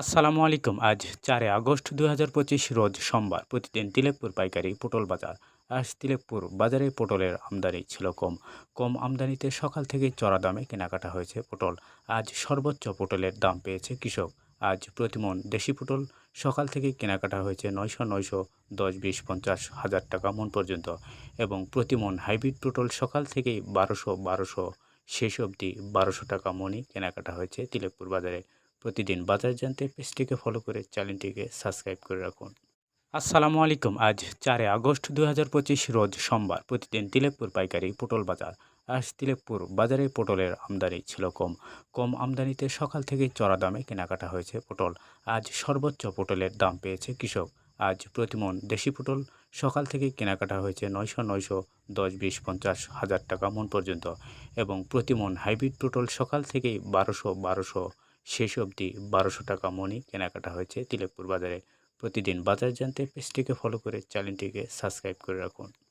আসসালামু আলাইকুম। আজ চারে আগস্ট দু হাজার পঁচিশ রোজ সোমবার। প্রতিদিন তিলেকপুর পাইকারি পটল বাজার। আজ তিলেকপুর বাজারে পটলের আমদানি ছিল কম। কম আমদানিতে সকাল থেকেই চড়া দামে কেনাকাটা হয়েছে পটল। আজ সর্বোচ্চ পটলের দাম পেয়েছে কৃষক। আজ প্রতিমন দেশি পটল। সকাল থেকেই কেনাকাটা হয়েছে নয়শো নয়শো দশ বিশ পঞ্চাশ হাজার টাকা মন পর্যন্ত। এবং প্রতিমন হাইব্রিড পটল সকাল থেকেই বারোশো বারোশো, শেষ অবধি বারোশো টাকা মনই কেনাকাটা হয়েছে তিলেকপুর বাজারে। প্রতিদিন বাজার জানতে পেজটিকে ফলো করে চ্যানেলটিকে সাবস্ক্রাইব করে রাখুন। আসসালামু আলাইকুম, আজ চারে আগস্ট দু হাজার পঁচিশ রোজ সোমবার। প্রতিদিন তিলেকপুর পাইকারি পটল বাজার। আজ তিলেকপুর বাজারে পটলের আমদানি ছিল কম। কম আমদানিতে সকাল থেকেই চড়া দামে কেনাকাটা হয়েছে পটল। আজ সর্বোচ্চ পটলের দাম পেয়েছে কৃষক। আজ প্রতিমন দেশি পটল সকাল থেকেই কেনাকাটা হয়েছে নয়শো নয়শো দশ বিশ পঞ্চাশ হাজার টাকা মন পর্যন্ত। এবং প্রতিমন হাইব্রিড পটল সকাল থেকেই বারোশো বারোশো শেষ অবধি বারোশো টাকা মনি কেনাকাটা হয়েছে তিলকপুর বাজারে। প্রতিদিন বাজার জানতে পেজটিকে ফলো করে চ্যানেলটিকে সাবস্ক্রাইব করে রাখুন।